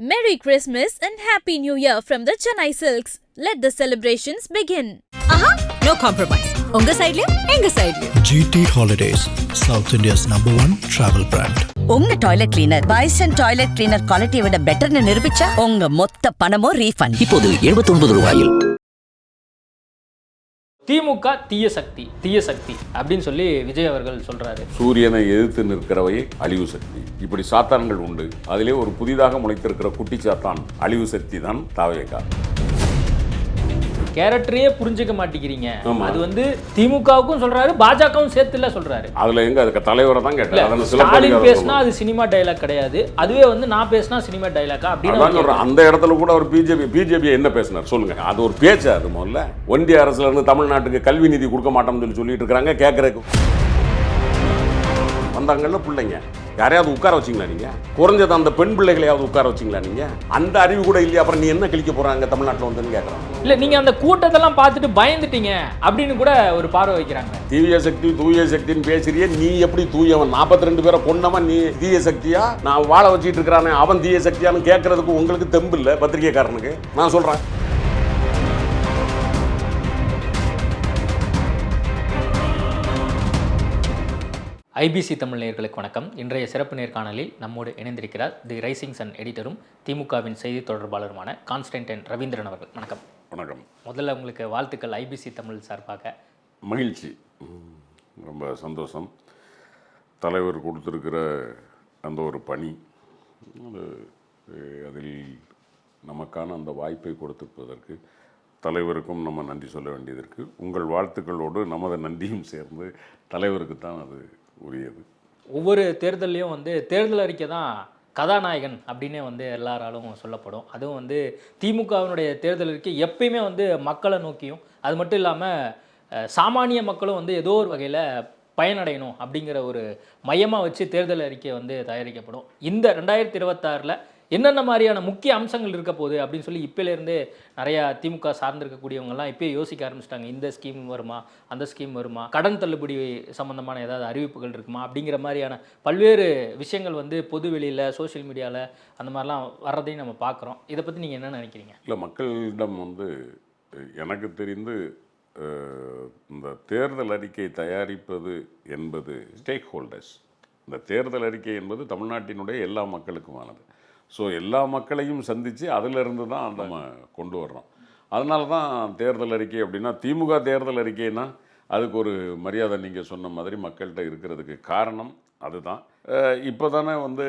Merry Christmas and Happy New Year from the Chennai Silks. Let the celebrations begin. ஆஹா no compromise உங்க சைடுலயும் எங்க சைடுலயும் GT Holidays, South India's number one travel brand. உங்க toilet cleaner Bison toilet cleaner குவாலிட்டியை விட பெட்டர்னு நிரூபிச்சா உங்க மொத்த பணமும் ரீஃபண்ட் இப்போது 79 ரூபாயில் திமுக தீய சக்தி தீய சக்தி அப்படின்னு சொல்லி விஜய் அவர்கள் சொல்றாரு. சூரியனை எதிர்த்து நிற்கிறவை அழிவு சக்தி. இப்படி சாத்தான்கள் உண்டு. அதிலே ஒரு புதிதாக முளைத்திருக்கிற குட்டி சாத்தான் அழிவு சக்தி தான் தாவேகா. கேரக்டரையே புரிஞ்சுக்க மாட்டேங்கிறீங்க. அது வந்து திமுகவுக்கும் சொல்றாரு பாஜகவும் சேர்த்துல சொல்றாரு. அதுல எங்க அதுக்கு தலைவரை தான் இல்ல அதனை ஸ்டாலின் பேசினா. அது சினிமா டைலாக் கிடையாது. அதுவே வந்து நான் பேசினா சினிமா டைலாக்கா அப்படின்னு அந்த இடத்துல கூட அவர் பிஜேபி பிஜேபி என்ன பேசினார் சொல்லுங்க. அது ஒரு பேச்சு அது முதல்ல? ஒன்றிய அரசுல இருந்து தமிழ்நாட்டுக்கு கல்வி நிதி கொடுக்க மாட்டோம்னு சொல்லி சொல்லிட்டு இருக்காங்க கேட்கறதுக்கு வந்தாங்கல்ல பிள்ளைங்க. யாரையாவது உட்கார வச்சிங்களா நீங்க? குறைஞ்சது அந்த பெண் பிள்ளைகளையாவது உட்கார வச்சிங்களா நீங்க? அந்த அறிவு கூட இல்லையா? அப்புறம் நீ என்ன கிழிக்க போறாங்க தமிழ்நாட்டில் வந்துன்னு கேட்கறாங்க இல்ல நீங்க அந்த கூட்டத்தெல்லாம் பார்த்துட்டு பயந்துட்டீங்க அப்படின்னு கூட ஒரு பார்வை வைக்கிறாங்க. தீய சக்தி தூய சக்தின்னு பேசுறியே நீ எப்படி தூயவன்? 42 ரெண்டு பேரை கொன்னவன் நீ தீய சக்தியா? நான் வாழ வச்சிட்டு இருக்கிறானே அவன் தீய சக்தியான்னு கேட்கறதுக்கு உங்களுக்கு தெம்பு இல்லை பத்திரிகைக்காரனுக்கு. நான் சொல்றேன். ஐபிசி தமிழ் நேயர்களுக்கு வணக்கம். இன்றைய சிறப்பு நேர்காணலில் நம்மோடு இணைந்திருக்கிறார் தி ரைசிங் சன் எடிட்டரும் திமுகவின் செய்தி தொடர்பாளருமான கான்ஸ்டன்டைன் ரவீந்திரன் அவர்கள். வணக்கம். வணக்கம். முதல்ல உங்களுக்கு வாழ்த்துக்கள் ஐபிசி தமிழ் சார்பாக. மகிழ்ச்சி. ரொம்ப சந்தோஷம். தலைவர் கொடுத்துருக்கிற அந்த ஒரு பணி அதில் நமக்கான அந்த வாய்ப்பை கொடுத்திருப்பதற்கு தலைவருக்கும் நம்ம நன்றி சொல்ல வேண்டியது இருக்கு. உங்கள் வாழ்த்துக்களோடு நமது நன்றியும் சேர்ந்து தலைவருக்கு தான் அது உரியது. ஒவ்வொரு தேர்தல்லையும் வந்து தேர்தல் அறிக்கை தான் கதாநாயகன் அப்படின்னே வந்து எல்லாராலும் சொல்லப்படும். அதுவும் வந்து திமுகவினுடைய தேர்தல் அறிக்கை எப்பயுமே வந்து மக்களை நோக்கியும் அது மட்டும் இல்லாமல் சாமானிய மக்களும் வந்து ஏதோ ஒரு வகையில் பயனடையணும் அப்படிங்கிற ஒரு மையமாக வச்சு தேர்தல் அறிக்கை வந்து தயாரிக்கப்படும். இந்த ரெண்டாயிரத்தி இருபத்தாறில் என்னென்ன மாதிரியான முக்கிய அம்சங்கள் இருக்க போகுது அப்படின்னு சொல்லி இப்போலேருந்தே நிறையா திமுக சார்ந்திருக்கக்கூடியவங்கலாம் இப்போயே யோசிக்க ஆரம்பிச்சிட்டாங்க. இந்த ஸ்கீம் வருமா? அந்த ஸ்கீம் வருமா? கடன் தள்ளுபடி சம்மந்தமான ஏதாவது அறிவிப்புகள் இருக்குமா? அப்படிங்கிற மாதிரியான பல்வேறு விஷயங்கள் வந்து பொது வெளியில் சோஷியல் மீடியாவில் அந்த மாதிரிலாம் வர்றதையும் நம்ம பார்க்குறோம். இதை பற்றி நீங்கள் என்ன நினைக்கிறீங்க? இல்லை மக்களிடம் வந்து எனக்கு தெரிந்து இந்த தேர்தல் அறிக்கை தயாரிப்பது என்பது ஸ்டேக் ஹோல்டர்ஸ் இந்த தேர்தல் அறிக்கை என்பது தமிழ்நாட்டினுடைய எல்லா மக்களுக்குமானது. ஸோ எல்லா மக்களையும் சந்தித்து அதிலிருந்து தான் நம்ம கொண்டு வர்றோம். அதனால தான் தேர்தல் அறிக்கை அப்படின்னா திமுக தேர்தல் அறிக்கைனா அதுக்கு ஒரு மரியாதை நீங்கள் சொன்ன மாதிரி மக்கள்கிட்ட இருக்கிறதுக்கு காரணம் அதுதான். இப்போ தானே வந்து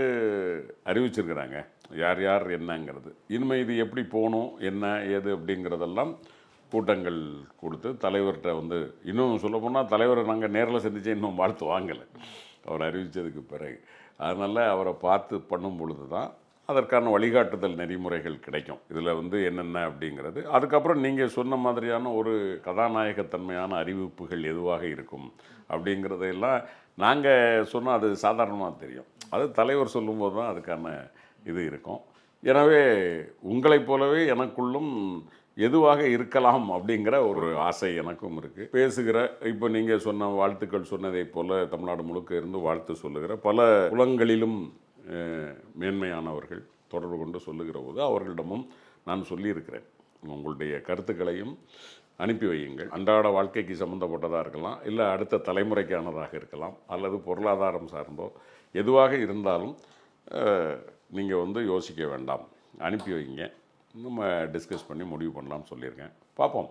அறிவிச்சிருக்கிறாங்க யார் யார் என்னங்கிறது. இனிமே இது எப்படி போகணும் என்ன ஏது அப்படிங்கிறதெல்லாம் கூட்டங்கள் கொடுத்து தலைவர்கிட்ட வந்து இன்னும் சொல்ல போனால் தலைவரை நாங்கள் நேரில் சந்திச்சு இன்னும் வாழ்த்து வாங்கலை. அவர் அறிவித்ததுக்கு பிறகு. அதனால் அவரை பார்த்து பண்ணும் பொழுது தான் அதற்கான வழிகாட்டுதல் நெறிமுறைகள் கிடைக்கும். இதில் வந்து என்னென்ன அப்படிங்கிறது அதுக்கப்புறம் நீங்கள் சொன்ன மாதிரியான ஒரு கதாநாயகத்தன்மையான அறிவிப்புகள் எதுவாக இருக்கும் அப்படிங்கிறதையெல்லாம் நாங்கள் சொன்னால் அது சாதாரணமாக தெரியும். அது தலைவர் சொல்லும்போது தான் அதுக்கான இது இருக்கும். எனவே உங்களைப் போலவே எனக்குள்ளும் எதுவாக இருக்கலாம் அப்படிங்கிற ஒரு ஆசை எனக்கும் இருக்குது பேசுகிற இப்போ நீங்கள் சொன்ன வாழ்த்துக்கள் சொன்னதை போல் தமிழ்நாடு முழுக்க இருந்து வாழ்த்து சொல்லுகிற பல குலங்களிலும் மேன்மையானவர்கள் தொடர்பு கொண்டு சொல்லுகிற போது அவர்களிடமும் நான் சொல்லியிருக்கிறேன். உங்களுடைய கருத்துக்களையும் அனுப்பி வையுங்கள். அன்றாட வாழ்க்கைக்கு சம்மந்தப்பட்டதாக இருக்கலாம் இல்லை அடுத்த தலைமுறைக்கானதாக இருக்கலாம் அல்லது பொருளாதாரம் சார்ந்தோ எதுவாக இருந்தாலும் நீங்கள் வந்து யோசிக்க வேண்டாம். அனுப்பி வைங்க. நம்ம டிஸ்கஸ் பண்ணி முடிவு பண்ணலாம்னு சொல்லியிருக்கேன். பார்ப்போம்.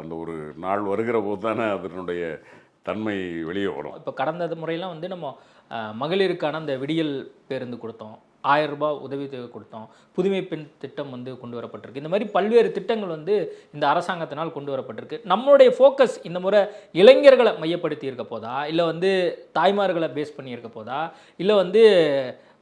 அந்த ஒரு நாள் வருகிற போது தானே அதனுடைய தன்மை வெளியே வரும். இப்போ கடந்த முறையெல்லாம் வந்து நம்ம மகளிருக்கான அந்த விடியல் பேருந்து கொடுத்தோம். ஆயிரம் ரூபாய் உதவித்தொகை கொடுத்தோம். புதுமை பெண் திட்டம் வந்து கொண்டு வரப்பட்டிருக்கு. இந்த மாதிரி பல்வேறு திட்டங்கள் வந்து இந்த அரசாங்கத்தினால் கொண்டு வரப்பட்டிருக்கு. நம்மளுடைய ஃபோக்கஸ் இந்த முறை இளைஞர்களை மையப்படுத்தி இருக்க போதா? இல்லை வந்து தாய்மார்களை பேஸ் பண்ணி இருக்க போதா? இல்லை வந்து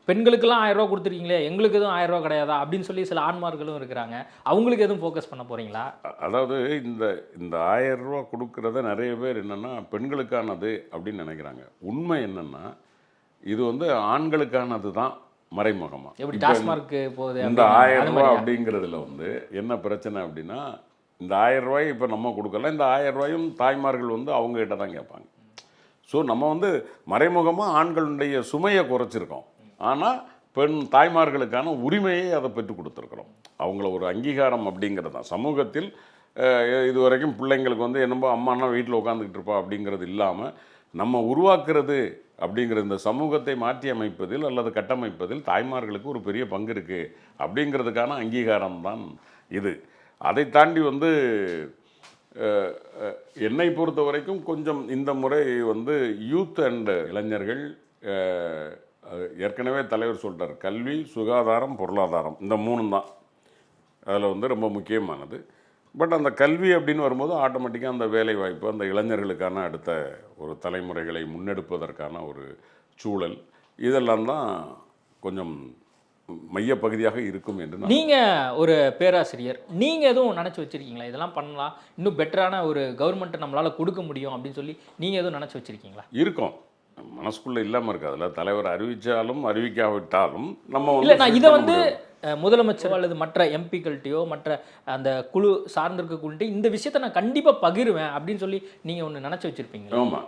பெண்களுக்கெல்லாம் ஆயிரம் ரூபா கொடுத்துருக்கீங்களே எங்களுக்கு எதுவும் ஆயிரம் ரூபா கிடையாதா? அப்படின்னு சொல்லி சில ஆண்மார்களும் இருக்கிறாங்க. அவங்களுக்கு எதுவும் ஃபோக்கஸ் பண்ண போறீங்களா? அதாவது இந்த இந்த ஆயிரம் ரூபா கொடுக்கறத நிறைய பேர் என்னென்னா பெண்களுக்கானது அப்படின்னு நினைக்கிறாங்க. உண்மை என்னென்னா இது வந்து ஆண்களுக்கானது தான் மறைமுகமாக எப்படி டாஸ்மார்க்கு போகுது இந்த ஆயிரம் மாதிரியா? அப்படிங்கிறதுல வந்து என்ன பிரச்சனை அப்படின்னா இந்த ஆயிரம் ரூபாய் இப்போ நம்ம கொடுக்கல இந்த ஆயிரம் ரூபாயும் தாய்மார்கள் வந்து அவங்க கிட்ட தான் கேட்பாங்க. ஸோ நம்ம வந்து மறைமுகமாக ஆண்களுடைய சுமையை குறைச்சிருக்கோம். ஆனால் பெண் தாய்மார்களுக்கான உரிமையை அதை பெற்றுக் கொடுத்துருக்குறோம். அவங்கள ஒரு அங்கீகாரம் அப்படிங்கிறது தான். சமூகத்தில் இது வரைக்கும் பிள்ளைங்களுக்கு வந்து என்னமோ அம்மானா வீட்டில் உட்காந்துக்கிட்டு இருப்பா அப்படிங்கிறது இல்லாமல் நம்ம உருவாக்குறது அப்படிங்கிற இந்த சமூகத்தை மாற்றி அமைப்பதில் அல்லது கட்டமைப்பதில் தாய்மார்களுக்கு ஒரு பெரிய பங்கு இருக்குது அப்படிங்கிறதுக்கான அங்கீகாரம் தான் இது. அதை தாண்டி வந்து என்னை பொறுத்த வரைக்கும் கொஞ்சம் இந்த முறை வந்து யூத் அண்ட் இளைஞர்கள் ஏற்கனவே தலைவர் சொல்கிறார் கல்வி சுகாதாரம் பொருளாதாரம் இந்த மூணு தான் அதில் வந்து ரொம்ப முக்கியமானது. பட் அந்த கல்வி அப்படின்னு வரும்போது ஆட்டோமேட்டிக்காக அந்த வேலை வாய்ப்பு அந்த இளைஞர்களுக்கான அடுத்த ஒரு தலைமுறைகளை முன்னெடுப்பதற்கான ஒரு சூழல் இதெல்லாம் தான் கொஞ்சம் மையப்பகுதியாக இருக்கும் என்று நான் நீங்க ஒரு பேராசிரியர் நீங்க எதுவும் நினைச்சு வச்சிருக்கீங்களா? இதெல்லாம் பண்ணலாம் இன்னும் பெட்டரான ஒரு கவர்மெண்ட் நம்மளால கொடுக்க முடியும் அப்படின்னு சொல்லி நீங்க எதுவும் நினைச்சு வச்சிருக்கீங்களா? இருக்கும். மனசுக்குள்ள இல்லாமல் இருக்காதுல்ல தலைவர் அறிவிச்சாலும் அறிவிக்காவிட்டாலும் நம்ம இல்ல நான் இதை வந்து முதலமைச்சர் அல்லது மற்ற எம்பிக்கள்கிட்டயோ மற்ற அந்த குழு சார்ந்திருக்கக்குள்ளிட்டு இந்த விஷயத்தை நான் கண்டிப்பாக பகிருவேன் அப்படின்னு சொல்லி நீங்கள் ஒன்று நினச்சி வச்சுருப்பீங்க. ஆமாம்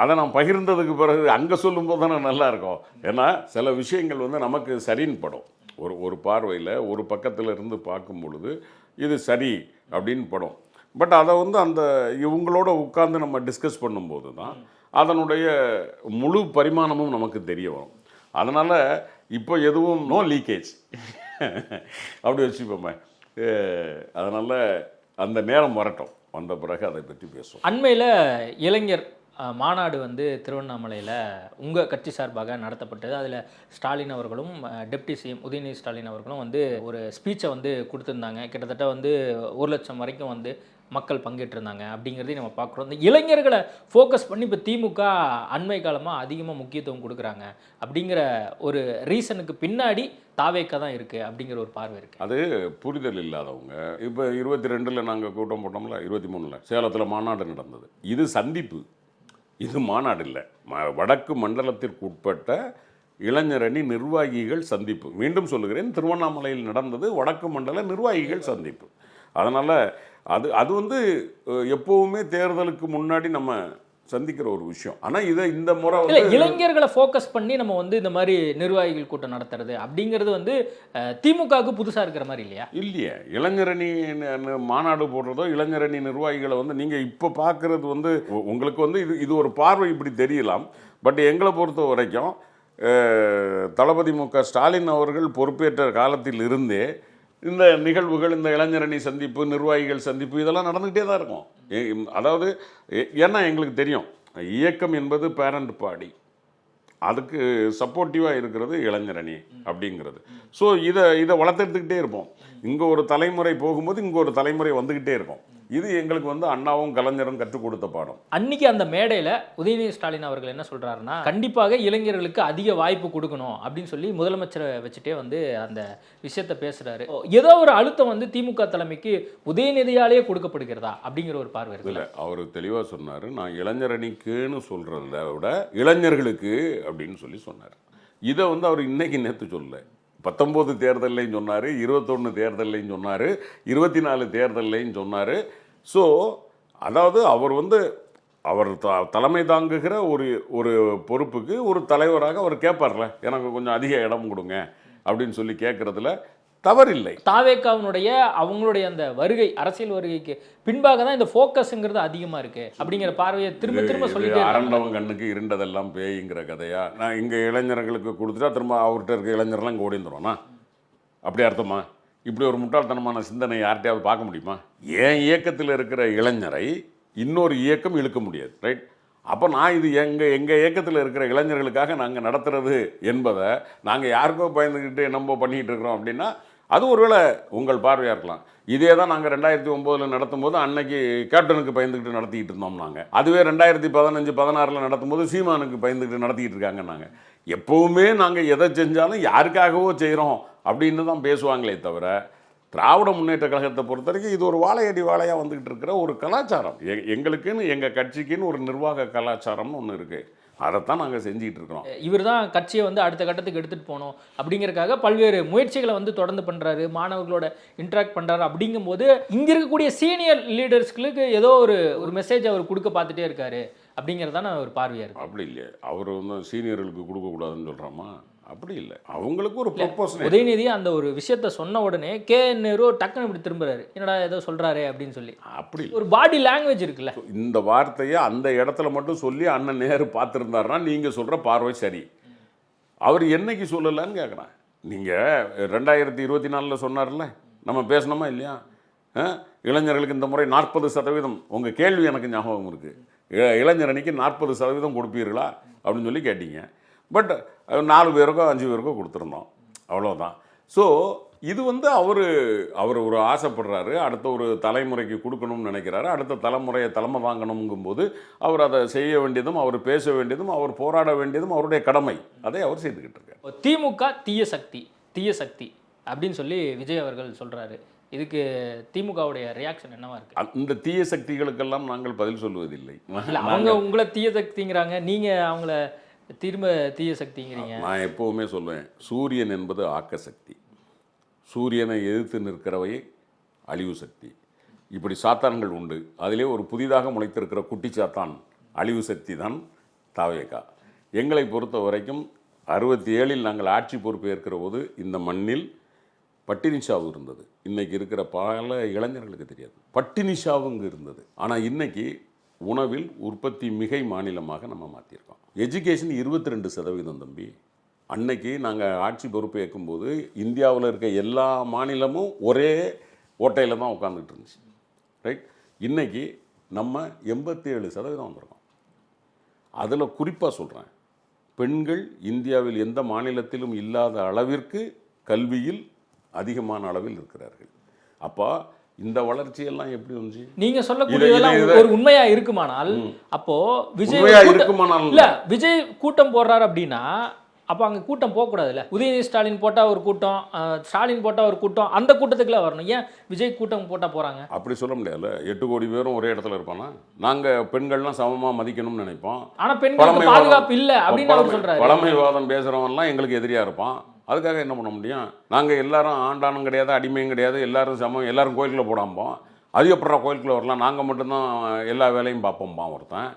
அதை நான் பகிர்ந்ததுக்கு பிறகு அங்கே சொல்லும்போது தானே நல்லா இருக்கும். ஏன்னா சில விஷயங்கள் வந்து நமக்கு சரின்னு படும் ஒரு ஒரு பார்வையில் ஒரு பக்கத்தில் இருந்து பார்க்கும் பொழுது இது சரி அப்படின்னு படும் பட் அதை வந்து அந்த இவங்களோட உட்கார்ந்து நம்ம டிஸ்கஸ் பண்ணும்போது தான் அதனுடைய முழு பரிமாணமும் நமக்கு தெரிய வரும். அதனால் இப்போ எதுவும் நோ லீக்கேஜ் அப்படி வச்சுப்போமே அதனால் அந்த நேரம் வரட்டும். வந்த பிறகு அதை பற்றி பேசுவோம். அண்மையில் இளைஞர் மாநாடு வந்து திருவண்ணாமலையில் உங்கள் கட்சி சார்பாக நடத்தப்பட்டது. அதில் ஸ்டாலின் அவர்களும் டெப்டி சிஎம் உதயநிதி ஸ்டாலின் அவர்களும் வந்து ஒரு ஸ்பீச்சை வந்து கொடுத்துருந்தாங்க. கிட்டத்தட்ட வந்து ஒரு லட்சம் வரைக்கும் வந்து மக்கள் பங்கேற்றிருந்தாங்க அப்படிங்கிறதையும் நம்ம பார்க்குறோம். இந்த இளைஞர்களை ஃபோக்கஸ் பண்ணி இப்போ திமுக அண்மை காலமாக அதிகமாக முக்கியத்துவம் கொடுக்குறாங்க அப்படிங்கிற ஒரு ரீசனுக்கு பின்னாடி தாவேக்கா தான் இருக்குது அப்படிங்கிற ஒரு பார்வை இருக்குது அது புரிதல் இல்லாதவங்க. இப்போ இருபத்தி ரெண்டில் நாங்கள் கூட்டம் போட்டோம்ல இருபத்தி மூணில் சேலத்தில் மாநாடு நடந்தது. இது சந்திப்பு. இது மாநாடு இல்லை. ம- வடக்கு மண்டலத்திற்கு உட்பட்ட இளைஞரணி நிர்வாகிகள் சந்திப்பு. மீண்டும் சொல்லுகிறேன் திருவண்ணாமலையில் நடந்தது வடக்கு மண்டல நிர்வாகிகள் சந்திப்பு. அதனால் அது அது வந்து எப்பவுமே தேர்தலுக்கு முன்னாடி நம்ம சந்திக்கிற ஒரு விஷயம். ஆனால் இதை இந்த முறை வந்து இளைஞர்களை ஃபோக்கஸ் பண்ணி நம்ம வந்து இந்த மாதிரி நிர்வாகிகள் கூட்டம் நடத்துறது அப்படிங்கிறது வந்து திமுகவுக்கு புதுசாக இருக்கிற மாதிரி இல்லையா? இல்லையே. இளைஞரணி மாநாடு போடுறதோ இளைஞரணி நிர்வாகிகளை வந்து நீங்கள் இப்போ பார்க்குறது வந்து உங்களுக்கு வந்து இது இது ஒரு பார்வை இப்படி தெரியலாம். பட் எங்களை பொறுத்த வரைக்கும் தளபதி மு க ஸ்டாலின் அவர்கள் பொறுப்பேற்ற காலத்தில் இருந்தே இந்த நிகழ்வுகள் இந்த இளைஞரணி சந்திப்பு நிர்வாகிகள் சந்திப்பு இதெல்லாம் நடந்துக்கிட்டே தான் இருக்கும். அதாவது ஏன்னா எங்களுக்கு தெரியும் இயக்கம் என்பது பேரண்ட் பாடி. அதுக்கு சப்போர்ட்டிவாக இருக்கிறது இளைஞரணி அப்படிங்கிறது. ஸோ இதை இதை வளர்த்தெடுத்துக்கிட்டே இருப்போம். இங்கே ஒரு தலைமுறை போகும்போது இங்கே ஒரு தலைமுறை வந்துக்கிட்டே இருக்கும். இது எங்களுக்கு வந்து அண்ணாவும் கலைஞரும் கற்றுக் கொடுத்த பாடம். அன்னைக்கு அந்த மேடையில் உதயநிதி ஸ்டாலின் அவர்கள் என்ன சொல்றாருன்னா கண்டிப்பாக இளைஞர்களுக்கு அதிக வாய்ப்பு கொடுக்கணும் அப்படின்னு சொல்லி முதலமைச்சரை வச்சுட்டே வந்து அந்த விஷயத்த பேசுறாரு. ஏதோ ஒரு அழுத்தம் வந்து திமுக தலைமைக்கு உதயநிதியாலேயே கொடுக்கப்படுகிறதா அப்படிங்கிற ஒரு பார்வை இல்லை அவர் தெளிவாக சொன்னார் நான் இளைஞரணிக்குன்னு சொல்கிறத விட இளைஞர்களுக்கு அப்படின்னு சொல்லி சொன்னார். இதை வந்து அவர் இன்னைக்கு நேற்று சொல்லல. பத்தொம்போது தேர்தல்லையும் சொன்னார் இருபத்தொன்று தேர்தல்லையும் சொன்னார் இருபத்தி நாலு தேர்தல்லையும் சொன்னார். ஸோ அதாவது அவர் வந்து அவர் த தலைமை தாங்குகிற ஒரு ஒரு பொறுப்புக்கு ஒரு தலைவராக அவர் கேட்பார்ல எனக்கு கொஞ்சம் அதிக இடம் கொடுங்க அப்படின்னு சொல்லி கேட்குறதுல தவறில்லை. தாவேக்காவினுடைய அவங்களுடைய அந்த வருகை அரசியல் வருகைக்கு பின்பாக தான் இந்த ஃபோக்கஸ்ங்கிறது அதிகமா இருக்கு. அப்படிங்கிற பார்வையை திரும்ப திரும்ப இருக்காங்க. அரண்டவன் கண்ணுக்கு இருண்டதெல்லாம் பேய்ங்கிற கதையா? நான் இங்கே இளைஞர்களுக்கு கொடுத்துட்டா திரும்ப அவர்கிட்ட இருக்க இளைஞர்லாம் இங்கே ஓடி வந்துடுவானா அப்படி அர்த்தமா? இப்படி ஒரு முட்டாள்தனமான சிந்தனை யார்கிட்டயாவது பார்க்க முடியுமா? என் இயக்கத்தில் இருக்கிற இளைஞரை இன்னொரு இயக்கம் இழுக்க முடியாது ரைட் அப்போ நான் இது எங்கள் எங்கள் இயக்கத்தில் இருக்கிற இளைஞர்களுக்காக நாங்கள் நடத்துறது என்பதை நாங்கள் யாருக்கோ பயந்துக்கிட்டு என்னமோ பண்ணிக்கிட்டு இருக்கிறோம் அப்படின்னா அது ஒருவேளை உங்கள் பார்வையாக இருக்கலாம். இதே தான் நாங்கள் ரெண்டாயிரத்தி ஒம்போதில் நடத்தும் போது அன்னைக்கு கேப்டனுக்கு பயந்துக்கிட்டு நடத்திக்கிட்டு இருந்தோம் நாங்கள் அதுவே ரெண்டாயிரத்தி பதினஞ்சு பதினாறில் நடத்தும் போது சீமானுக்கு பயந்துக்கிட்டு நடத்திக்கிட்டு இருக்காங்க நாங்கள் எப்போவுமே நாங்கள் எதை செஞ்சாலும் யாருக்காகவோ செய்கிறோம் அப்படின்னு தான் பேசுவாங்களே தவிர திராவிட முன்னேற்ற கழகத்தை பொறுத்த வரைக்கும் இது ஒரு வாழையடி வாழையாக வந்துக்கிட்டு இருக்கிற ஒரு கலாச்சாரம். எ எங்களுக்குன்னு எங்கள் கட்சிக்குன்னு ஒரு நிர்வாக கலாச்சாரம்னு ஒன்று இருக்குது அதைத்தான் நாங்கள் செஞ்சுக்கிட்டு இருக்கிறோம். இவர் தான் கட்சியை வந்து அடுத்த கட்டத்துக்கு எடுத்துட்டு போகணும். அப்படிங்கறக்காக பல்வேறு முயற்சிகளை வந்து தொடர்ந்து பண்றாரு. மாணவர்களோட இன்டராக்ட் பண்றாரு. அப்படிங்கும்போது இங்க இருக்கக்கூடிய சீனியர் லீடர்ஸ்களுக்கு ஏதோ ஒரு ஒரு மெசேஜ் அவர் கொடுக்க பார்த்துட்டே இருக்காரு. அப்படிங்கிறதான ஒரு பார்வையா இருக்கு. அப்படி இல்லையே. அவர் வந்து சீனியர்களுக்கு கொடுக்கக்கூடாதுன்னு சொல்கிறாமா அப்படி இல்லை. அவங்களுக்கு ஒரு ப்ரொப்போசல் உதயநிதி அந்த ஒரு விஷயத்த சொன்ன உடனே கே நேரு டக்குன்னு இப்படி திரும்புறாரு. என்னடா ஏதோ சொல்றாரு அப்படின்னு சொல்லி. அப்படி. ஒரு பாடி லாங்குவேஜ் இருக்குல்ல. இந்த வார்த்தையை அந்த இடத்துல மட்டும் சொல்லி அண்ணன் நேரு பார்த்துருந்தாருன்னா நீங்கள் சொல்கிற பார்வை சரி. அவர் என்னைக்கு சொல்லலைன்னு கேட்குறேன் நீங்கள் ரெண்டாயிரத்தி இருபத்தி நாலில் சொன்னார்ல. நம்ம பேசணுமா இல்லையா? இளைஞர்களுக்கு இந்த முறை நாற்பது சதவீதம். உங்கள் கேள்வி எனக்கு ஞாபகம் இருக்குது இளைஞர் அணிக்கு நாற்பது சதவீதம் கொடுப்பீர்களா? அப்படின்னு சொல்லி கேட்டீங்க. பட் நாலு பேருக்கோ அஞ்சு பேருக்கோ கொடுத்துருந்தோம். அவ்வளோதான் ஸோ இது வந்து அவர் அவர் ஒரு ஆசைப்படுறாரு. அடுத்த ஒரு தலைமுறைக்கு கொடுக்கணும்னு நினைக்கிறாரு. அடுத்த தலைமுறையை தலைமை வாங்கணுங்கும்போது அவர் அதை செய்ய வேண்டியதும் அவர் பேச வேண்டியதும் அவர் போராட வேண்டியதும் அவருடைய கடமை. அதை அவர் செய்துக்கிட்டு இருக்கார். திமுக தீய சக்தி தீய சக்தி அப்படின்னு சொல்லி விஜய் அவர்கள் சொல்றாரு. இதுக்கு திமுகவுடைய ரியாக்ஷன் என்னவா இருக்கு? அந்த தீய சக்திகளுக்கெல்லாம் நாங்கள் பதில் சொல்லுவதில்லை அவங்க உங்களை தீய சக்திங்கிறாங்க. நீங்க அவங்கள திரும்ப தீய சக்திங்கிறீங்க. நான் எப்போவுமே சொல்லுவேன் சூரியன் என்பது ஆக்க சக்தி சூரியனை எதிர்த்து நிற்கிறவை அழிவு சக்தி. இப்படி சாத்தான்கள் உண்டு. அதிலே ஒரு புதிதாக முளைத்திருக்கிற குட்டி சாத்தான் அழிவு சக்தி தான் தாவேகா. எங்களை பொறுத்த வரைக்கும் அறுபத்தி ஏழில் நாங்கள் ஆட்சி பொறுப்பு ஏற்கிற போது இந்த மண்ணில் பட்டினி சாவு இருந்தது. இன்றைக்கி இருக்கிற பல இளைஞர்களுக்கு தெரியாது. பட்டினி சாவுங்க இங்கே இருந்தது. ஆனால் இன்றைக்கி உணவில் உற்பத்தி மிகை மாநிலமாக நம்ம மாற்றிருக்கோம் எஜுகேஷன் இருபத்தி ரெண்டு சதவீதம் தம்பி. அன்னைக்கு நாங்கள் ஆட்சி பொறுப்பு ஏற்கும்போது இந்தியாவில் இருக்க எல்லா மாநிலமும் ஒரே ஓட்டையில் தான் உட்காந்துட்டு இருந்துச்சு. ரைட் இன்னைக்கு நம்ம எண்பத்தி ஏழு சதவீதம் வந்திருக்கோம். அதில் குறிப்பாக சொல்கிறேன் பெண்கள் இந்தியாவில் எந்த மாநிலத்திலும் இல்லாத அளவிற்கு கல்வியில் அதிகமான அளவில் இருக்கிறார்கள். அப்போ இந்த வளர்ச்சியெல்லாம் எப்படி வந்துச்சு நீங்க சொல்லக்கூடியதெல்லாம் ஒரு உண்மையா இருக்குமானால் அப்போ விஜய் இருக்குமானால் இல்ல விஜய் கூட்டம் போடுறாரு அப்படின்னா அப்ப அங்க கூட்டம் போக கூடாதுல்ல உதயநிதி ஸ்டாலின் போட்டா ஒரு கூட்டம் ஸ்டாலின் போட்டா ஒரு கூட்டம் அந்த கூட்டத்துக்குள்ள வரணும். ஏன் விஜய் கூட்டம் போட்டா போறாங்க? அப்படி சொல்ல முடியாதுல்ல. எட்டு கோடி பேரும் ஒரே இடத்துல இருப்பானா? நாங்கள் பெண்கள்லாம் சமமாக மதிக்கணும்னு நினைப்போம். ஆனா பெண்களுக்கு பாதுகாப்பு இல்ல அப்படின்னு சொல்றாரு. பழமைவாதம் பேசுறவன்லாம் எங்களுக்கு எதிரியா இருப்பான். அதுக்காக என்ன பண்ண முடியும்? நாங்க எல்லாரும் ஆண்டானும் கிடையாது அடிமையும் கிடையாது எல்லாரும் சமம் எல்லாரும் கோயிலுக்குள்ள போடாம்போம் அது எப்படா கோயிலுக்குள்ள வரலாம். நாங்க மட்டும்தான் எல்லா வேலையும் பார்ப்போம்பான் ஒருத்தன்.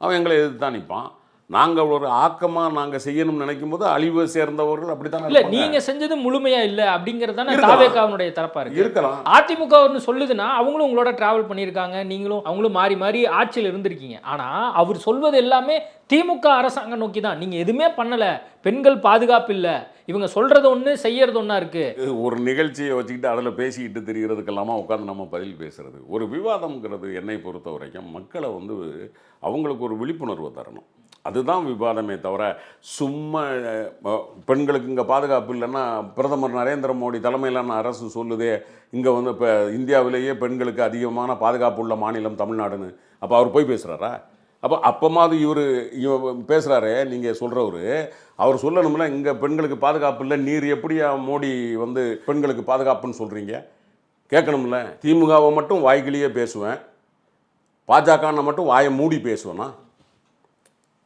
அவன் எங்களை எதிர்த்து தான் நிற்பான். நாங்கள் ஒரு ஆக்கமா நாங்க செய்யணும்னு நினைக்கும் போது அழிவை சேர்ந்தவர்கள் அப்படித்தான் இல்ல நீங்க செஞ்சது முழுமையா இல்ல அப்படிங்கறது தானே இருக்கலாம். தாவேக்காவுடைய தரப்பா இருக்கு. இருக்கலாம். அதிமுக ஒன்று சொல்லுதுன்னா அவங்களும் உங்களோட டிராவல் பண்ணியிருக்காங்க நீங்களும் அவங்களும் மாறி மாறி ஆட்சியில் இருந்திருக்கீங்க. ஆனா அவர் சொல்வது எல்லாமே திமுக அரசாங்கம் நோக்கி தான் நீங்க எதுவுமே பண்ணல. பெண்கள் பாதுகாப்பு இல்லை இவங்க சொல்கிறது ஒன்று செய்யறது ஒன்றா இருக்குது ஒரு நிகழ்ச்சியை வச்சுக்கிட்டு அதில் பேசிக்கிட்டு தெரிகிறதுக்கெல்லாமா உட்காந்து நம்ம பதில் பேசுகிறது ஒரு விவாதம்ங்கிறது என்னை பொறுத்த வரைக்கும் மக்களை வந்து அவங்களுக்கு ஒரு விழிப்புணர்வு தரணும். அதுதான் விவாதமே தவிர சும்மா பெண்களுக்கு இங்கே பாதுகாப்பு இல்லைன்னா பிரதமர் நரேந்திர மோடி தலைமையிலான அரசு சொல்லுதே இங்கே வந்து இப்போ இந்தியாவிலேயே பெண்களுக்கு அதிகமான பாதுகாப்பு உள்ள மாநிலம் தமிழ்நாடுன்னு. அப்போ அவர் போய் பேசுகிறாரா அப்போ அப்போமாவது இவர் இவ பேசுகிறாரே நீங்கள் சொல்கிறவர் அவர் சொல்லணும்னா இங்கே பெண்களுக்கு பாதுகாப்பு இல்லை நீர் எப்படியா மோடி வந்து பெண்களுக்கு பாதுகாப்புன்னு சொல்கிறீங்க கேட்கணும்ல. திமுகவை மட்டும் வாய்க்கிலேயே பேசுவேன். பாஜகனை மட்டும் வாயை மூடி பேசுவேன்னா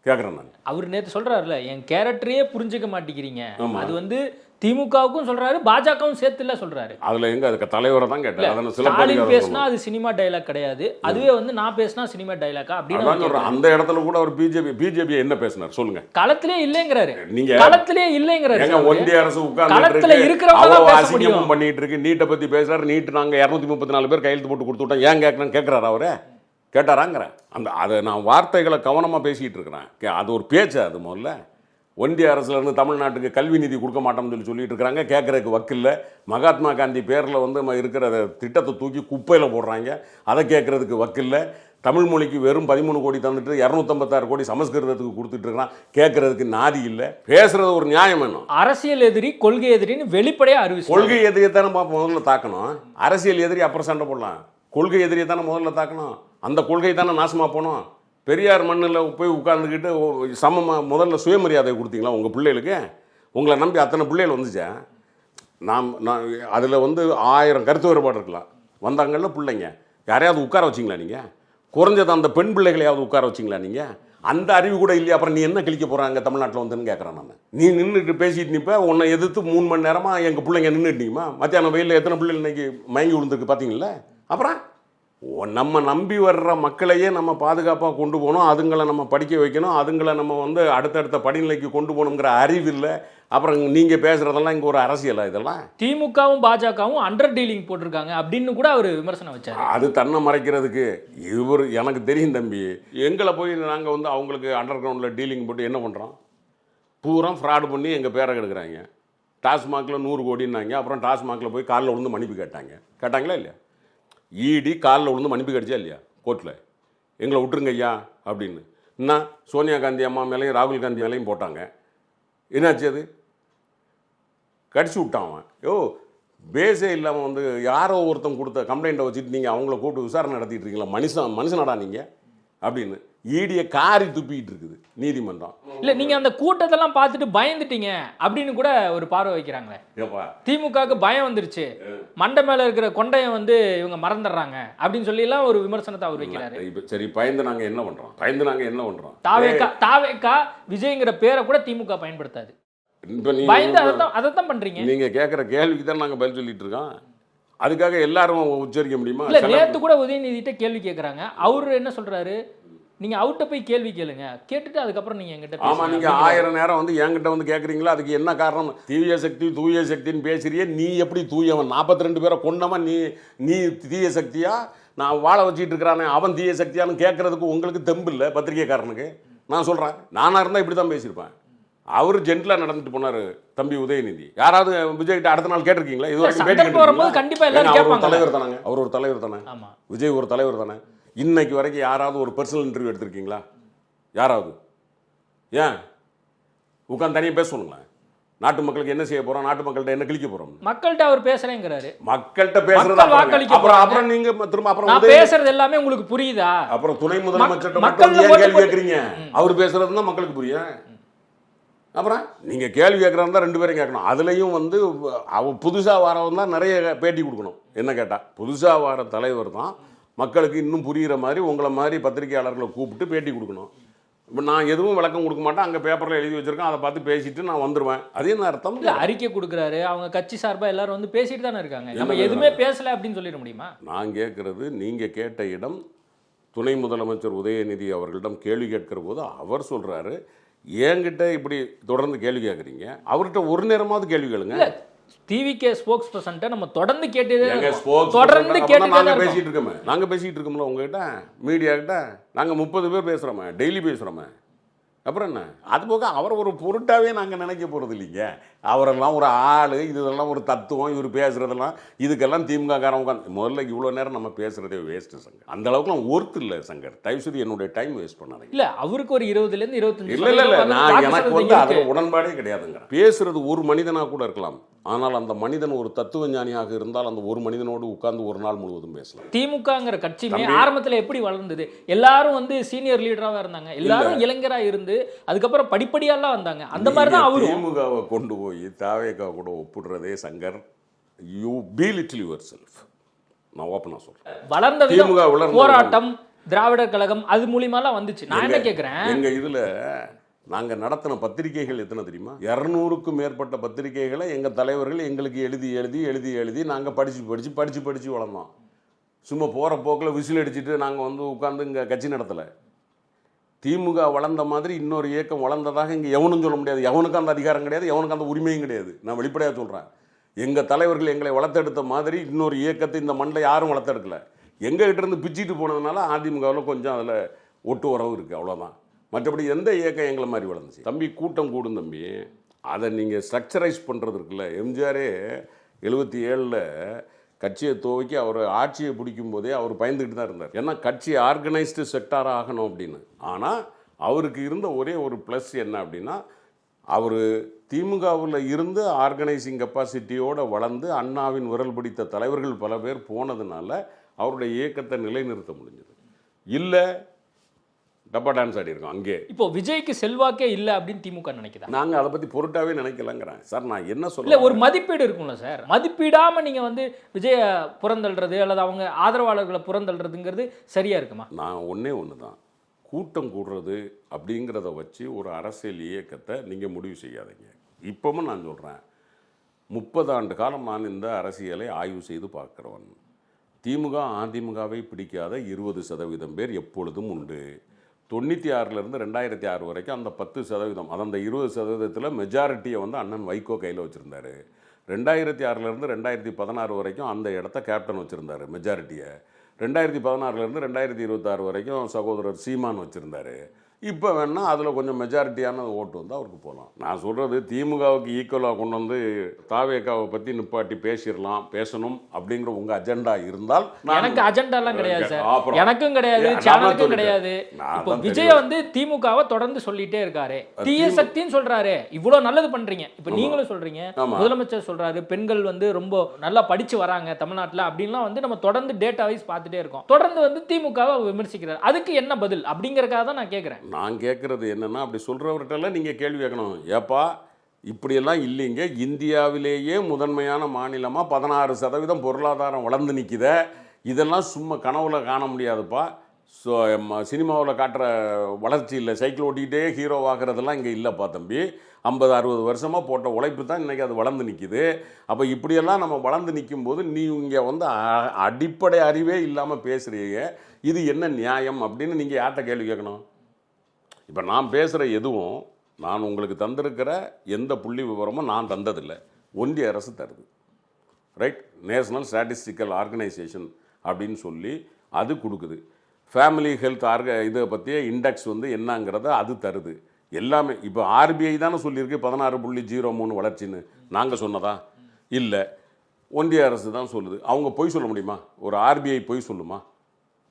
கேட்குறேன் நான். அவர் நேத்து சொல்றாருல என் கேரக்டரையே புரிஞ்சுக்க மாட்டேங்கிறீங்க. அது வந்து திமுகவுக்கும் சொல்றாரு பாஜகவும் சேர்த்து இல்ல சொல்றாரு. அதில் எங்கே? அதுக்கு தலைவரை தான் அதனை ஸ்டாலின் பேசினா. அது சினிமா டைலாக் கிடையாது. அதுவே வந்து நான் பேசினா சினிமா டைலாக்கா அப்படின்னு. அந்த இடத்துல கூட அவர் பிஜேபி பிஜேபி என்ன பேசினார்? சொல்லுங்க. களத்திலே இல்லைங்கிறாரு. நீங்க களத்திலே இல்லைங்கிறாரு எங்க. ஒன்றிய அரசு களத்துல உட்கார்ந்து இருக்கிறவங்க அவ்வளவு பேச அசிங்கமும். பண்ணிட்டு இருக்கு. நீட்டை பத்தி பேசுறாரு. நீட் நாங்க இருநூத்தி முப்பத்தி நாலு பேர் கையெழுத்து போட்டு கொடுத்து விட்டோம். ஏன் கேட்கணும் கேட்கிறாரு அவரு? கேட்டாராங்கிறேன். அந்த அதை நான் வார்த்தைகளை கவனமா பேசிட்டு இருக்கிறேன். அது ஒரு பேச்சு அது முதல்ல. ஒன்றிய அரசுல இருந்து தமிழ்நாட்டுக்கு கல்வி நிதி கொடுக்க மாட்டோம்னு சொல்லி சொல்லிட்டு இருக்காங்க கேட்கறதுக்கு வக்கில்ல. மகாத்மா காந்தி பேர்ல வந்து இருக்கிற திட்டத்தை தூக்கி குப்பையில போடுறாங்க. அதை கேட்கறதுக்கு வக்கில்ல. தமிழ் மொழிக்கு வெறும் பதிமூணு கோடி தந்துட்டு இரநூத்தம்பத்தாறு கோடி சமஸ்கிருதத்துக்கு கொடுத்துட்டு இருக்கிறான். கேட்கறதுக்கு நாதி இல்லை. பேசுறது ஒரு நியாயம் வேணும். அரசியல் எதிரி கொள்கை எதிரின்னு வெளிப்படையா அறிவிச்சு கொள்கை எதிரியை தானே முதல்ல தாக்கணும்? அரசியல் எதிரி அப்புறம் சண்டை போடலாம். கொள்கை எதிரியை தானே முதல்ல தாக்கணும்? அந்த கொள்கை தானே நாசமாக போனோம்? பெரியார் மண்ணில் போய் உட்காந்துக்கிட்டு சமமாக முதல்ல சுயமரியாதை கொடுத்தீங்களா உங்கள் பிள்ளைகளுக்கு? உங்களை நம்பி அத்தனை பிள்ளைகள் வந்துச்சா? நாம் நான் அதில் வந்து ஆயிரம் கருத்து வேறுபாடு இருக்கலாம் வந்தாங்கல்ல பிள்ளைங்க. யாரையாவது உட்கார வச்சிங்களா நீங்கள் குறைஞ்சது அந்த பெண் பிள்ளைகளையாவது உட்கார வச்சிங்களா நீங்கள் அந்த அறிவு கூட இல்லையா? அப்புறம் நீ என்ன கிழிக்க போகிறாங்க தமிழ்நாட்டில் வந்துன்னு கேட்குறேன் நான். நீ நின்றுட்டு பேசிட்டு நிற்ப உன்னை எதிர்த்து மூணு மணி நேரமாக எங்கள் பிள்ளைங்க நின்றுட்டீங்கம்மா மத்தியானம் வெயிலில் எத்தனை பிள்ளைகள் இன்னைக்கு மயங்கி விழுந்துருக்கு பார்த்தீங்களா அப்புறம்? நம்ம நம்பி வர்ற மக்களையே நம்ம பாதுகாப்பாக கொண்டு போகணும் அதுங்களை நம்ம படிக்க வைக்கணும் அதுங்களை நம்ம வந்து அடுத்தடுத்த படிநிலைக்கு கொண்டு போகணுங்கிற அறிவு இல்லை. அப்புறம் நீங்கள் பேசுகிறதெல்லாம் இங்கே ஒரு அரசியலா இதெல்லாம்? திமுகவும் பாஜகவும் அண்டர் டீலிங் போட்டிருக்காங்க அப்படின்னு கூட அவர் விமர்சனம் வச்சாரு. அது தன்னை மறைக்கிறதுக்கு. இவர் எனக்கு தெரியும் தம்பி. எங்களை போய் நாங்கள் வந்து அவங்களுக்கு அண்டர் கிரவுண்டில் டீலிங் போட்டு என்ன பண்ணுறோம் பூரா ஃப்ராடு பண்ணி எங்கள் பேரை கெடுக்குறாங்க. டாஸ்மாகில் நூறு கோடின்னாங்க. அப்புறம் டாஸ்மாகில் போய் காலில் விழுந்து மன்னிப்பு கேட்டாங்க. கேட்டாங்களா இல்லையா? இடி காலில் விழுந்து மன்னிப்பு கிடைச்சா இல்லையா? கோர்ட்டில். எங்களை விட்டுருங்க ஐயா அப்படின்னு. என்ன? சோனியா காந்தி அம்மா மேலேயும் ராகுல் காந்தி மேலேயும் போட்டாங்க. என்னாச்சு அது? கடிச்சு விட்டான் அவன். யோ பேஸே இல்லாமல் வந்து யாரோ ஒருத்தன் கொடுத்த கம்ப்ளைண்ட்டை வச்சுட்டு நீங்கள் அவங்கள கூப்பிட்டு விசாரணை நடத்திட்டு இருக்கீங்களா? மனுஷன் மனுஷனடா நீங்கள் அப்படின்னு ஈடியை காரி துப்பிக்கிட்டு இருக்குது நீதிமன்றம். இல்ல நீங்க அந்த கூட்டத்தெல்லாம் பார்த்துட்டு பயந்துட்டீங்க அப்படின்னு கூட ஒரு பார்வை வைக்கிறாங்களே. திமுகவுக்கு பயம் வந்துருச்சு. மண்டை மேல இருக்கிற கொண்டையை வந்து இவங்க மறந்துடுறாங்க அப்படின்னு சொல்லி எல்லாம் ஒரு விமர்சனத்தை அவர் வைக்கிறாரு. இப்போ சரி பயந்து நாங்கள் என்ன பண்ணுறோம் பயந்து நாங்கள் என்ன பண்ணுறோம் தாவேக்கா தாவேக்கா விஜய்ங்கிற பேரை கூட திமுக பயன்படுத்தாது. பயந்து அதைத்தான் அதைத்தான் பண்றீங்க. நீங்கள் கேட்குற கேள்விக்கு தான் நாங்கள் பதில் சொல்லிட்டு இருக்கோம். அதுக்காக எல்லாரும் உச்சரிக்க முடியுமா? இல்ல நேத்து கூட உதயநிதிட்ட கேள்வி கேக்குறாங்க. அவரு என்ன சொல்றாரு? நீங்க அவர்கிட்ட போய் கேள்வி கேளுங்க. கேட்டுட்டு அதுக்கப்புறம் நீங்க எங்கிட்ட ஆமா பேசுங்க. நீங்க அப்படிங்கிறாரு. ஆயிரம் நேரம் வந்து என்கிட்ட வந்து கேக்குறீங்களா? அதுக்கு என்ன காரணம்? தீய சக்தி தூய சக்தின்னு பேசுறியே. நீ எப்படி தூயவன்? 42 ரெண்டு பேரை கொண்டவன் நீ நீ தீய சக்தியா? நான் வாழ வச்சிட்டு இருக்கிறானே அவன் தீய சக்தியான்னு கேட்கறதுக்கு உங்களுக்கு தெம்பு இல்லை பத்திரிகைக்காரனுக்கு. நான் சொல்றேன். நானா இருந்தா இப்படி தான் பேசியிருப்பேன். அவர் ஜென்டிலா நடந்துட்டு போனாரு தம்பி உதயநிதி. யாராவது விஜய்கிட்ட அடுத்த நாள் கேட்டிருக்கீங்களா? இது வரைக்கும் பேட்டி சந்தர்ப்பம் வரும்போது கேட்டிருக்கீங்களா? கண்டிப்பா எல்லாரும் ஏங்க, அவர் ஒரு. தலைவர் தானங்க. அவர் ஒரு தலைவர் தானே. விஜய் ஒரு தலைவர் தானே. இன்னைக்கு வரைக்கும் யாராவது ஒரு பர்சனல் இன்டர்வியூ எடுத்திருக்கீங்களா? யாராவது? ஏன்? உட்காந்து தனியாக பேச சொல்லுங்களேன் நாட்டு மக்களுக்கு என்ன செய்ய போறோம்? நாட்டு மக்கள்கிட்ட என்ன கிழிக்க போறோம்? மக்கள்கிட்ட அவர் பேசுறேங்கிறாரு. மக்கள்கிட்ட பேசுறது மக்கள். வாக்களிக்க அப்புறம். அப்புறம் நீங்க திரும்ப அப்புறம் நான் பேசுறது எல்லாமே உங்களுக்கு புரியுதா? அப்புறம் துணை முதலமைச்சர்கிட்ட மக்- மட்டும் வந்து மக்கள்ல ஏன் ஓட்டு கேள்வி கேட்குறீங்க? அவர் பேசுறது தான் மக்களுக்கு புரியும். அப்புறம்? நீங்க கேள்வி கேட்கறதா ரெண்டு பேரும் கேட்கணும். அதுலயும் வந்து அவ புதுசா வரவன் தான் நிறைய பேட்டி கொடுக்கணும். என்ன கேட்டா? புதுசா வர தலைவர் தான். மக்களுக்கு இன்னும் புரிகிற மாதிரி உங்களை மாதிரி பத்திரிகையாளர்களை கூப்பிட்டு பேட்டி கொடுக்கணும். இப்போ நான் எதுவும் விளக்கம் கொடுக்க மாட்டேன். அங்கே பேப்பரில் எழுதி வச்சிருக்கேன். அதை பார்த்து பேசிட்டு நான் வந்துடுவேன் அது அர்த்தம் இல்ல அறிக்கை கொடுக்குறாரு. அவங்க கட்சி சார்பா எல்லாரும் வந்து பேசிட்டு தானே இருக்காங்க. நம்ம எதுவுமே பேசல அப்படின்னு சொல்லிட முடியுமா? நான் கேட்குறது நீங்கள் கேட்ட இடம் துணை முதலமைச்சர் உதயநிதி அவர்களிடம் கேள்வி கேட்கிற போது அவர் சொல்கிறாரு என்கிட்ட இப்படி தொடர்ந்து கேள்வி கேட்குறீங்க? அவர்கிட்ட ஒரு நேரமாவது கேள்வி கேளுங்க. டிவிகே ஸ்போக்ஸ் பர்சன்ட்ட நம்ம தொடர்ந்து spokesperson தொடர்ந்து அப்பதான் கேட்டுட்டே நாங்க தான் இருக்கோம். பேசிட்டு இருக்கோமே. நாங்க பேசிட்டு இருக்கோம்ல உங்ககிட்ட? மீடியா கிட்ட? நாங்க முப்பது பேர் பேசுறோமே டெய்லி பேசுறோமே. அப்புறம் என்ன? அது போக அவரை ஒரு பொருட்டாவே நாங்க நினைக்க போறது இல்லைங்க. அவரெல்லாம் ஒரு ஆளு இதெல்லாம் ஒரு தத்துவம் இவர் பேசுறதெல்லாம் இதுக்கெல்லாம் திமுக காரன் உட்காந்து முதல்ல இவ்வளோ நேரம் நம்ம பேசுறதே வேஸ்ட் சங்கர். அந்த அளவுக்குலாம் ஒர்த் இல்லை சங்கர். தயவுசெய்து என்னுடைய டைம் வேஸ்ட் பண்ணாதீங்க. இல்ல அவருக்கு ஒரு இருபதுல இருந்து இருபத்தஞ்சு இல்ல இல்ல நான் எனக்கு வந்து. அதுல உடன்பாடே கிடையாதுங்க. பேசுறது ஒரு மனிதனா கூட இருக்கலாம். ஆனால் அந்த மனிதன் ஒரு தத்துவ ஞானியாக இருந்தால் அந்த ஒரு மனிதனோடு உட்கார்ந்து ஒரு நாள் முழுவதும் பேசலாம். திமுகங்கிற கட்சியுமே. ஆரம்பத்துல எப்படி வளர்ந்தது? எல்லாரும் வந்து சீனியர் லீடராக இருந்தாங்க. எல்லாரும் இளைஞரா இருந்து அதுக்கப்புறம் படிப்படியாலாம் வந்தாங்க. அந்த மாதிரி தான் அவரும். திமுகவை கொண்டு போய் தாவேகா கூட ஒப்பிடுறதே Shankar you belittle yourself நான் ஓப்பனாக சொல்றேன். வளர்ந்த திமுக வளர்ந்த போராட்டம் திராவிடர் கழகம் அது மூலியமாலாம் வந்துச்சு. நான் என்ன கேக்குறேன்? எங்க இதுல நாங்க நடத்தின பத்திரிகைகள் எத்தனை தெரியுமா? இரநூறுக்கும் மேற்பட்ட பத்திரிகைகளை எங்க தலைவர்கள் எங்களுக்கு எழுதி எழுதி எழுதி எழுதி நாங்க படிச்சு படிச்சு படிச்சு படிச்சு வளர்ந்தோம். சும்மா போற போக்குல விசில் அடிச்சுட்டு நாங்க வந்து உட்கார்ந்து இங்க கட்சி நடத்தல. திமுக வளர்ந்த மாதிரி இன்னொரு இயக்கம் வளர்ந்ததாக இங்கே எவனும் சொல்ல முடியாது. எவனுக்கு அந்த அதிகாரம் கிடையாது எவனுக்கு அந்த உரிமையும் கிடையாது. நான் வெளிப்படையாக சொல்கிறேன் எங்கள் தலைவர்கள் எங்களை வளர்த்தெடுத்த மாதிரி இன்னொரு இயக்கத்தை இந்த மண்ணில் யாரும் வளர்த்தெடுக்கல. எங்கள் கிட்ட இருந்து பிச்சிட்டு போனதுனால அதிமுகவில் கொஞ்சம் அதில் ஒட்டு உறவு இருக்குது அவ்வளோதான் மற்றபடி எந்த இயக்கம் எங்களை மாதிரி வளர்ந்துச்சு? தம்பி கூட்டம் கூடும் தம்பி. அதை நீங்கள் ஸ்ட்ரக்சரைஸ் பண்ணுறது இருக்குல்ல. எம்ஜிஆரே எழுபத்தி ஏழில் கட்சியை துவக்கி அவர் ஆட்சியை பிடிக்கும் போதே அவர் பயந்துக்கிட்டு தான் இருந்தார். ஏன்னா கட்சி ஆர்கனைஸ்டு செக்டார் ஆகணும் அப்படின்னு. ஆனால் அவருக்கு இருந்த ஒரே ஒரு ப்ளஸ் என்ன அப்படின்னா அவர் திமுகவில் இருந்து ஆர்கனைசிங் கெப்பாசிட்டியோடு வளர்ந்து அண்ணாவின் விரல் பிடித்த தலைவர்கள் பல பேர் போனதுனால அவருடைய இயக்கத்தை நிலைநிறுத்த முடிஞ்சது. இல்லை டப்பா டான்ஸ் ஆடி இருக்கோம் அங்கே. இப்போ விஜய்க்கு செல்வாக்கே இல்ல அப்படின்னு திமுக நினைக்குதா? நாங்கள் அதை பற்றி பொருட்டாவே நினைக்கலங்கிறேன். சார் நான் என்ன சொல்ல ஒரு மதிப்பீடு இருக்கும்ல சார். மதிப்பீடாம நீங்க வந்து விஜய புறந்தள்ளுறது அல்லது அவங்க ஆதரவாளர்களை புறந்தள்ளுறதுங்கிறது சரியா இருக்குமா? நான் ஒன்றே ஒன்று தான் கூட்டம் கூடுறது அப்படிங்கிறத வச்சு ஒரு அரசியல் இயக்கத்தை நீங்கள் முடிவு செய்யாதீங்க. இப்பவும் நான் சொல்கிறேன் முப்பது ஆண்டு காலம் நான் இந்த அரசியலை ஆய்வு செய்து பார்க்குறவன். திமுக அதிமுகவை பிடிக்காத இருபது சதவீதம் பேர் எப்பொழுதும் உண்டு. தொண்ணூற்றி ஆறிலிருந்து ரெண்டாயிரத்தி ஆறு வரைக்கும் அந்த பத்து சதவீதம் அந்த இருபது சதவீதத்தில் மெஜாரிட்டியை வந்து அண்ணன் வைகோ கையில் வச்சுருந்தார். ரெண்டாயிரத்தி ஆறிலிருந்து ரெண்டாயிரத்தி பதினாறு வரைக்கும் அந்த இடத்த கேப்டன் வச்சுருந்தாரு மெஜாரிட்டியை ரெண்டாயிரத்தி பதினாறுலேருந்து ரெண்டாயிரத்தி இருபத்தாறு வரைக்கும் சகோதரர் சீமான் வச்சுருந்தாரு. இப்போ வேணா அதில் கொஞ்சம் மெஜாரிட்டியான ஓட்டு வந்து அவருக்கு போகலாம். நான் சொல்கிறது திமுகவுக்கு ஈக்குவலாக கொண்டு வந்து தாவேக்காவை பற்றி நிப்பாட்டி பேசிடலாம் பேசணும் அப்படிங்கிற உங்கள் அஜெண்டா இருந்தால் எனக்கு அஜெண்டாலாம் கிடையாது சார். எனக்கும் கிடையாது சேனலுக்கும் கிடையாது. இப்போ விஜய வந்து திமுகவை தொடர்ந்து சொல்லிட்டே இருக்காரு. தீய சக்தின்னு சொல்றாரு. இவ்வளவு நல்லது பண்றீங்க. இப்போ. நீங்களும் சொல்றீங்க. ஆமா. முதலமைச்சர் சொல்றாரு பெண்கள் வந்து ரொம்ப நல்லா படிச்சு வராங்க தமிழ்நாட்டுல அப்படின்லாம் வந்து நம்ம தொடர்ந்து டேட்டா வைஸ் பார்த்துட்டே இருக்கோம். தொடர்ந்து வந்து திமுகவை விமர்சிக்கிறார். அதுக்கு என்ன பதில் அப்படிங்கறக்காக தான் நான் கேட்கறேன் நான் கேட்குறது என்னென்னா அப்படி சொல்கிறவர்கிட்டலாம் நீங்கள் கேள்வி கேட்கணும். ஏப்பா இப்படியெல்லாம் இல்லைங்க. இந்தியாவிலேயே முதன்மையான மாநிலமாக பதினாறு சதவீதம் பொருளாதாரம் வளர்ந்து நிற்கித இதெல்லாம் சும்மா கனவுல காண முடியாதுப்பா. ஸோ சினிமாவில் காட்டுற வளர்ச்சி இல்லை. சைக்கிள் ஓட்டிக்கிட்டே ஹீரோ ஆகிறதெல்லாம் இங்கே இல்லைப்பா தம்பி. ஐம்பது அறுபது வருஷமாக போட்ட உழைப்பு தான் இன்றைக்கி அது வளர்ந்து நிற்கிது அப்போ இப்படியெல்லாம் நம்ம வளர்ந்து நிற்கும்போது நீ இங்கே வந்து அ- அடிப்படை அறிவே இல்லாமல் பேசுகிறீங்க இது என்ன நியாயம் அப்படின்னு நீங்கள் யார்கிட்ட கேள்வி கேட்கணும்? இப்போ நான் பேசுகிற எதுவும் நான் உங்களுக்கு தந்திருக்கிற எந்த புள்ளி விவரமும் நான் தந்ததில்லை. ஒன்றிய அரசு தருது. ரைட் நேஷனல் ஸ்டாட்டிஸ்டிக்கல் ஆர்கனைசேஷன் அப்படின்னு சொல்லி அது கொடுக்குது. ஃபேமிலி ஹெல்த் ஆர்க இதை பற்றிய இண்டெக்ஸ் வந்து என்னங்கிறத அது தருது. எல்லாமே இப்போ ஆர்பிஐ தானே சொல்லியிருக்கு பதினாறு புள்ளி ஜீரோ மூணு வளர்ச்சின்னு. நாங்கள் சொன்னதா? இல்லை. ஒன்றிய அரசு தான் சொல்லுது. அவங்க பொய் சொல்ல முடியுமா? ஒரு ஆர்பிஐ பொய் சொல்லுமா?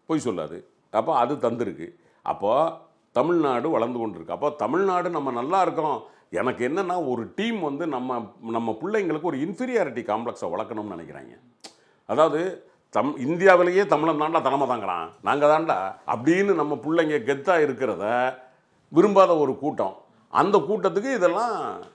பொய் சொல்லாது. அப்போ அது தந்திருக்கு. அப்போது தமிழ்நாடு வளர்ந்து கொண்டிருக்கு. அப்போ தமிழ்நாடு நம்ம நல்லா இருக்கோம். எனக்கு என்னென்னா ஒரு டீம் வந்து நம்ம நம்ம பிள்ளைங்களுக்கு ஒரு இன்ஃபீரியாரிட்டி காம்ப்ளெக்ஸை வளர்க்கணும்னு நினைக்கிறாங்க. அதாவது தம் இந்தியாவிலேயே தமிழன் தாண்டா தலைமை தாங்கிறான். நாங்கள் தாண்டா அப்படின்னு நம்ம பிள்ளைங்க கெத்தாக இருக்கிறத விரும்பாத ஒரு கூட்டம். அந்த கூட்டத்துக்கு இதெல்லாம்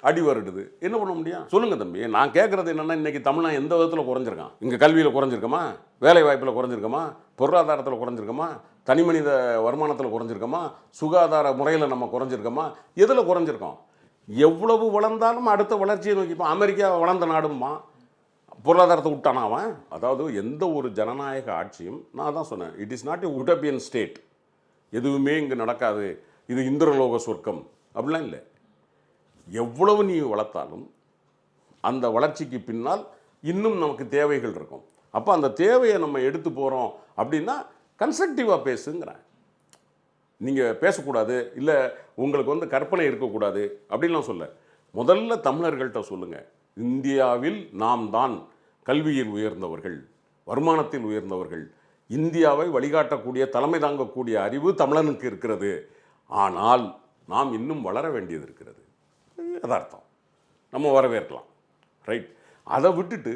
அடி வருடுது. என்ன பண்ண முடியும்? சொல்லுங்க தம்பி. நான் கேட்குறது என்னன்னா இன்னைக்கு தமிழன் எந்த விதத்தில் குறைஞ்சிருக்கான்? இங்கே கல்வியில் குறைஞ்சிருக்கோமா? வேலை வாய்ப்பில் குறைஞ்சிருக்கோமா? பொருளாதாரத்தில் குறைஞ்சிருக்கோமா? தனி மனித வருமானத்தில் குறைஞ்சிருக்கோமா? சுகாதார முறையில் நம்ம குறைஞ்சிருக்கோமா? எதில் குறைஞ்சிருக்கோம்? எவ்வளவு வளர்ந்தாலும் அடுத்த வளர்ச்சியை நோக்கி இப்போ அமெரிக்கா வளர்ந்த நாடுமா பொருளாதாரத்தை விட்டானா அவன்? அதாவது எந்த ஒரு ஜனநாயக ஆட்சியும் நான் தான் சொன்னேன் it is not a utopian state எதுவுமே இங்கே நடக்காது. இது இந்திரலோக சொர்க்கம். அப்படிலாம் இல்லை. எவ்வளவு நீ வளர்த்தாலும் அந்த வளர்ச்சிக்கு பின்னால் இன்னும் நமக்கு தேவைகள் இருக்கும். அப்போ அந்த தேவையை நம்ம எடுத்து போகிறோம் அப்படின்னா கன்ஸ்ட்ரக்டிவாக பேசுங்கிறேன் நீங்கள் பேசக்கூடாது இல்லை உங்களுக்கு வந்து கற்பனை இருக்கக்கூடாது அப்படின்லாம் சொல்ல. முதல்ல தமிழர்கள்ட்ட சொல்லுங்கள் இந்தியாவில் நாம் தான் கல்வியில் உயர்ந்தவர்கள் வருமானத்தில் உயர்ந்தவர்கள். இந்தியாவை வழிகாட்டக்கூடிய தலைமை தாங்கக்கூடிய அறிவு தமிழனுக்கு இருக்கிறது. ஆனால் நாம் இன்னும் வளர வேண்டியது இருக்கிறது. யதார்த்தம் நம்ம வரவேற்கலாம். ரைட் அதை விட்டுட்டு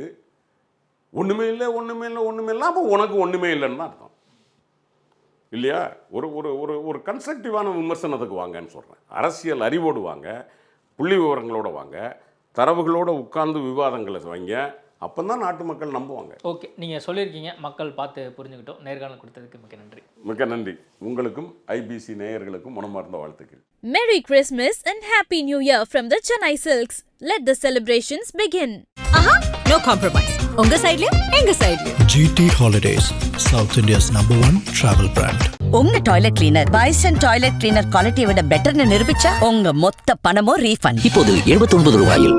ஒன்றுமே இல்லை ஒன்றுமே இல்லை ஒன்றுமே இல்லை அப்போ உனக்கு ஒன்றுமே இல்லைன்னு தான் அர்த்தம். இல்லையா? ஒரு ஒரு ஒரு ஒரு கன்ஸ்ட்ரக்டிவான விமர்சனத்துக்கு வாங்கன்னு சொல்கிறேன் அரசியல் அறிவோடு வாங்க புள்ளி விவரங்களோட வாங்க தரவுகளோட உட்கார்ந்து விவாதங்களை வைங்க. அப்போ தான் நாட்டு மக்கள் நம்புவாங்க. ஓகே நீங்க சொல்லியிருக்கீங்க. மக்கள் பார்த்து புரிஞ்சுக்கிட்டோம். நேர்காணல் கொடுத்ததுக்கு மிக்க நன்றி. மிக்க நன்றி. உங்களுக்கும் ஐபிசி நேயர்களுக்கும் மனமார்ந்த வாழ்த்துக்கள். Merry Christmas and Happy New Year from the Chennai Silks. Let the celebrations begin. ஆஹா நோ காம்ப்ரமைஸ் உங்க சைடுலயும் எங்க சைடுலயும் GT Holidays, South India's number one travel brand. உங்க toilet cleaner Bison toilet cleaner குவாலிட்டியை விட பெட்டர்னு நிரூபிச்சா உங்க மொத்த பணமும் ரீஃபண்ட் இப்போது 79 ரூபாயில்